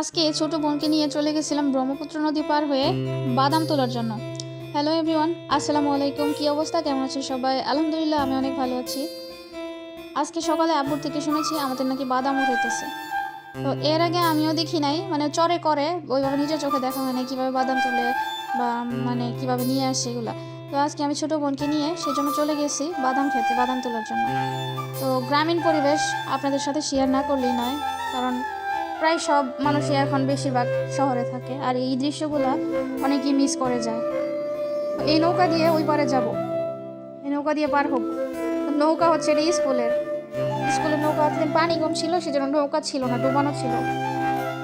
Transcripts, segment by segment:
আজকে ছোট বোনকে নিয়ে চলে গেছিলাম ব্রহ্মপুত্র নদী পার হয়ে বাদাম তোলার জন্য। হ্যালো এভরিওয়ান আসসালামু আলাইকুম। কী অবস্থা? কেমন আছেন সবাই? আলহামদুলিল্লাহ, আমি অনেক ভালো আছি। আজকে সকালে আব্বুর থেকে শুনেছি আমাদের নাকি বাদাম উঠাইতেছে তো এর আগে আমিও দেখি নাই মানে চরে করে, ওইভাবে নিজের চোখে দেখা হয় না কীভাবে বাদাম তোলে বা মানে কীভাবে নিয়ে আসে এগুলা। তো আজকে আমি ছোট বোনকে নিয়ে সেই জন্য চলে গেছি বাদাম খেতে, বাদাম তোলার জন্য। তো গ্রামীণ পরিবেশ আপনাদের সাথে শেয়ার না করলেই নয়, কারণ প্রায় সব মানুষই এখন বেশিরভাগ শহরে থাকে। আর এই দৃশ্যগুলো অনেকেই মিস করে যায়। এই নৌকা দিয়ে ওই পারে যাব। এই নৌকা দিয়ে পার হব। নৌকা হচ্ছে এটা স্কুলের। স্কুলের নৌকা এতদিন পানি কম ছিল, সেজন্য নৌকা ছিল না, ডুবানো ছিল।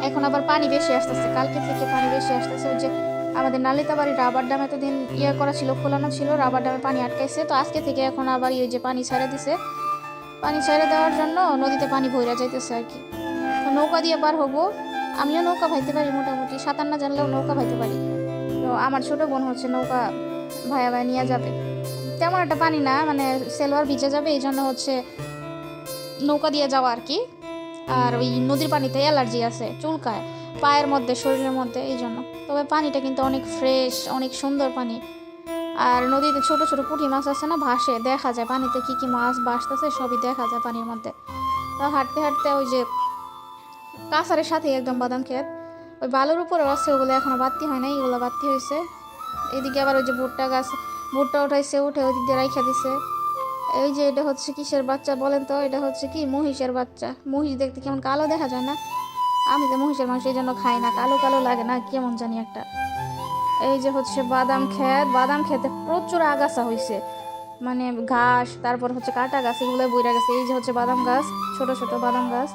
এখন আবার পানি বেশি আসতেছে, কালকে থেকে পানি বেশি আসতেছে। ওই যে আমাদের নালিতাবাড়ি রাবার ড্যাম এতদিন ইয়ে করা ছিল, খোলানো ছিল, রাবার ড্যামে পানি আটকাইছে। তো আজকে থেকে এখন আবার এই যে পানি ছেড়ে দিছে। পানি ছেড়ে দেওয়ার জন্য নদীতে পানি ভইরা যাইতেছে আর কি। নৌকা দিয়ে পার হব। আমিও নৌকা ভাইতে পারি মোটামুটি। সাঁতার না জানলেও নৌকা ভাইতে পারি। তো আমার ছোট বোন হচ্ছে নৌকা ভাইয়া ভাই নিয়ে যাবে। তেমন একটা পানি না মানে সেলোয়ার ভিজে যাবে এই জন্য হচ্ছে নৌকা দিয়ে যাওয়া আর কি। আর ওই নদীর পানিতে অ্যালার্জি আছে, চুলকায়, পায়ের মধ্যে, শরীরের মধ্যে এই জন্য তবে পানিটা কিন্তু অনেক ফ্রেশ, অনেক সুন্দর পানি। আর নদীতে ছোট ছোট পুঁটি মাছ আছে না, ভাসে, দেখা যায় পানিতে কি কি মাছ ভাসতেছে, সবই দেখা যায় পানির মধ্যে। তো হাঁটতে হাঁটতে ওই যে কাঁসারের সাথে একদম বাদাম ক্ষেত ওই বালুর উপরে আছে ওগুলো এখনও বাতি হয় নাই, এগুলো বাতি হয়েছে। এদিকে আবার ওই যে ভুট্টা গাছ, ভুট্টা উঠাইছে, উঠে ওই দিক রাইখা দিছে। এই যে এটা হচ্ছে কিসের বাচ্চা বলেন তো? এটা হচ্ছে কি? মহিষের বাচ্চা। মহিষ দেখতে কেমন কালো দেখা যায় না? আমি তো মহিষের মাংস এই জন্য খাই না, কালো কালো লাগে না, কেমন জানি একটা। এই যে হচ্ছে বাদাম ক্ষেত বাদাম খেতে প্রচুর আগাছা হয়েছে মানে ঘাস, তারপর হচ্ছে কাটা গাছ এগুলো বইরা গেছে। এই যে হচ্ছে বাদাম গাছ, ছোট ছোট বাদাম গাছ।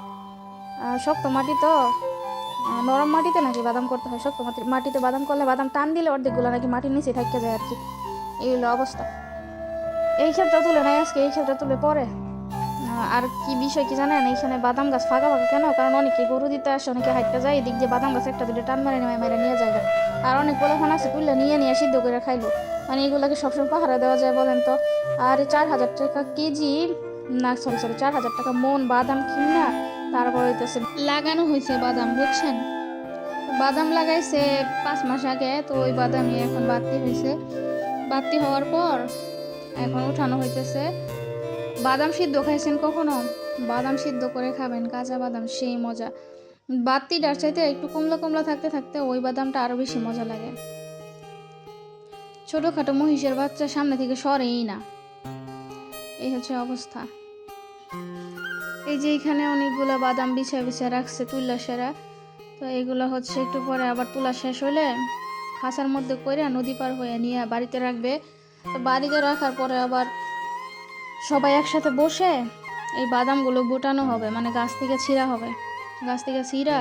শক্ত মাটি তো নরম মাটিতে নাকি বাদাম করতে হয়? শক্ত মাটি মাটিতে বাদাম করলে বাদাম টান দিলে অর্ধেকগুলো নাকি মাটির নিচে থাকতে যায় আর কি। এই হলো অবস্থা। এই ক্ষেত্রে তুলে নাই আজকে, এই ক্ষেত্রে তুলে পরে। আর কি বিষয় কি জানেন? এইখানে বাদাম গাছ ফাঁকা ফাঁকা কেন? কারণ অনেকে গরু দিতে আসে, অনেকে হাইটটা যায়, এদিক দিয়ে বাদাম গাছ একটা দুটো টান মারে নেমে মেরে নিয়ে যায়। আর অনেক পোলাফান আছে তুললে নিয়ে নিয়ে সিদ্ধ করে খাইলো। মানে এগুলোকে সবসময় পাহারা দেওয়া যায় বলেন তো। আর চার হাজার টাকা কেজি না সরি সরি চার হাজার টাকা মন বাদাম কিনা তারপর হইতেছে লাগানো হয়েছে বাদাম, বুঝছেন? বাদাম লাগাইছে পাঁচ মাস আগে, তো ওই বাদামই এখন বাতি হয়েছে বাড়তি হওয়ার পর এখন উঠানো হইতেছে। বাদাম সিদ্ধ খাইছেন কখনো? বাদাম সিদ্ধ করে খাবেন, কাঁচা বাদাম, সেই মজা। বাতিটার চাইতে একটু কমলা কমলা থাকতে থাকতে ওই বাদামটা আরও বেশি মজা লাগে। ছোটোখাটো মহিষের বাচ্চা সামনে থেকে সরেই না। এই হচ্ছে অবস্থা। এই যে এখানে অনেকগুলো বাদাম বিছায় বিছায় রাখছে তুল্লা সেরা। তো এগুলো হচ্ছে একটু পরে আবার তোলা শেষ হলে খাসার মধ্যে করে নদী পার হয়ে নিয়ে বাড়িতে রাখবে। তো বাড়িতে রাখার পরে আবার সবাই একসাথে বসে এই বাদামগুলো গোটানো হবে মানে গাছ থেকে ছিঁড়া হবে। গাছ থেকে ছিঁড়া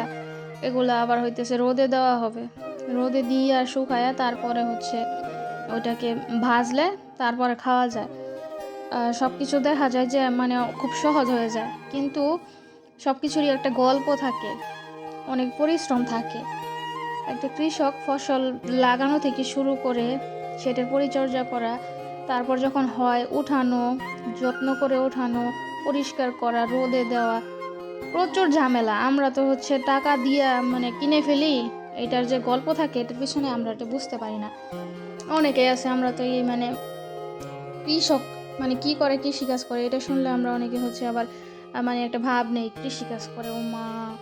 এগুলো আবার হইতেছে রোদে দেওয়া হবে। রোদে দিয়ে আর শুকায়া তারপরে হচ্ছে ওইটাকে ভাজলে তারপরে খাওয়া যায়। সব কিছু দেখা যায় যে মানে খুব সহজ হয়ে যায়। কিন্তু সব কিছুরই একটা গল্প থাকে, অনেক পরিশ্রম থাকে। একটা কৃষক ফসল লাগানো থেকে শুরু করে সেটার পরিচর্যা করা, তারপর যখন হয় উঠানো, যত্ন করে ওঠানো পরিষ্কার করা, রোদে দেওয়া, প্রচুর ঝামেলা। আমরা তো হচ্ছে টাকা দিয়ে মানে কিনে ফেলি, এটার যে গল্প থাকে, এটার পিছনে আমরা এটা বুঝতে পারি না। অনেকেই আছে, আমরা তো এই মানে কৃষক মানে কি করে কৃষিকাজ করে? এটা শুনলে আমরা অনেকে হচ্ছে আবার মানে একটা ভাব নেই কৃষিকাজ করে ও মা।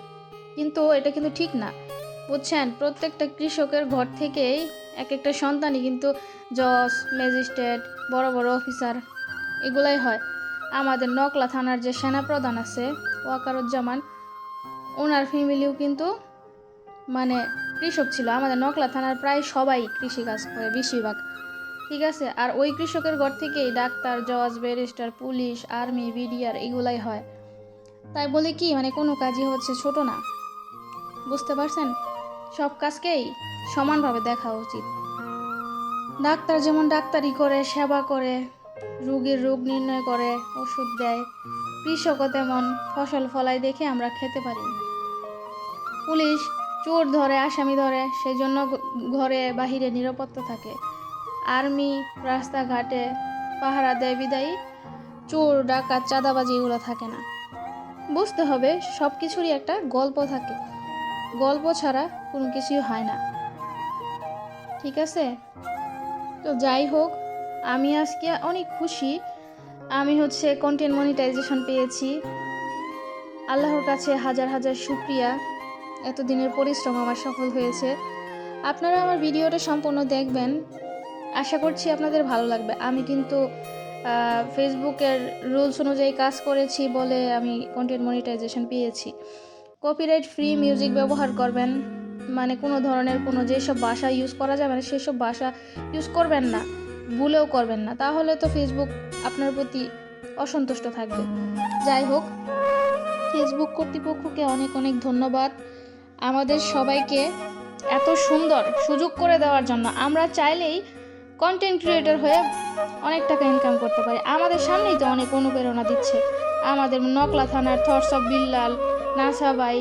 কিন্তু এটা কিন্তু ঠিক না। বুঝছেন? প্রত্যেকটা কৃষকের ঘর থেকেই এক একটা সন্তানই কিন্তু জজ ম্যাজিস্ট্রেট বড় বড় অফিসার এগুলাই হয়। আমাদের নকলা থানার যে সেনাপ্রধান আছে ওয়াকারুজ্জামান ওনার ফ্যামিলিও কিন্তু মানে কৃষক ছিল। আমাদের নকলা থানার প্রায় সবাই কৃষিকাজ করে বেশিরভাগ। ঠিক আছে, আর ওই কৃষকের ঘর থেকেই ডাক্তার, জজ, ব্যারিস্টার, পুলিশ, আর্মি, বিডিআর এগুলাই হয়। তাই বলে কি মানে কোনো কাজই হচ্ছে ছোট না। বুঝতে পারছেন? সব কাজকেই সমানভাবে দেখা উচিত। ডাক্তার যেমন ডাক্তারি করে, সেবা করে, রোগীর রোগ নির্ণয় করে, ওষুধ দেয়, কৃষকও তেমন ফসল ফলাই দেখে আমরা খেতে পারি পুলিশ চোর ধরে, আসামি ধরে সেই জন্য ঘরে বাহিরে নিরাপত্তা থাকে। আর্মি, রাস্তাঘাটে পাহারা দেয় বিদায়ী, চোর, ডাকাত, চাঁদাবাজি এগুলো থাকে না। বুঝতে হবে সব কিছুরই একটা গল্প থাকে। গল্প ছাড়া কোনো কিছুই হয় না। ঠিক আছে? তো যাই হোক, আমি আজকে অনেক খুশি। আমি হচ্ছে কন্টেন্ট মনিটাইজেশন পেয়েছি। আল্লাহর কাছে হাজার হাজার শুক্রিয়া। এতদিনের পরিশ্রম আমার সফল হয়েছে। আপনারা আমার ভিডিওটা সম্পূর্ণ দেখবেন। আশা করছি আপনাদের ভালো লাগবে। আমি কিন্তু ফেসবুকের রুলস অনুযায়ী কাজ করেছি বলে আমি কন্টেন্ট মনিটাইজেশন পেয়েছি। কপিরাইট ফ্রি মিউজিক ব্যবহার করবেন মানে কোনো ধরনের কোনো যেসব ভাষা ইউজ করা যাবে না, সেসব ভাষা ইউজ করবেন না, ভুলেও করবেন না। তাহলে তো ফেসবুক আপনার প্রতি অসন্তুষ্ট থাকবে। যাই হোক ফেসবুক কর্তৃপক্ষকে অনেক অনেক ধন্যবাদ। আমাদের সবাইকে এত সুন্দর সুযোগ করে দেওয়ার জন্য। আমরা চাইলেই কন্টেন্ট ক্রিয়েটর হয়ে অনেক টাকা ইনকাম করতে পারি। আমাদের সামনেই তো অনেক অনুপ্রেরণা দিচ্ছে। আমাদের নকলা থানার থটস অফ বিল্লাল নাসাবাই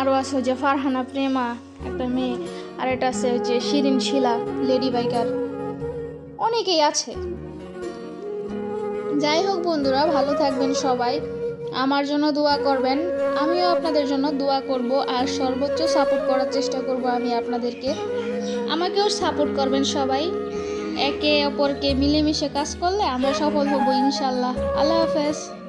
আরও আছে যে ফারহানা, প্রেমা একটা মেয়ে, আর এটা আছে যে শিরিন, শিলা, লেডি বাইকার। অনেকেই আছে। যাই হোক বন্ধুরা, ভালো থাকবেন সবাই। আমার জন্য দোয়া করবেন, আমিও আপনাদের জন্য দোয়া করব, আর সর্বোচ্চ সাপোর্ট করার চেষ্টা করব আমি আপনাদেরকে। আমাকেও সাপোর্ট করবেন সবাই। একে অপরকে মিলেমিশে কাজ করলে আমরা সফল হব ইনশাল্লাহ। আল্লাহ হাফেজ।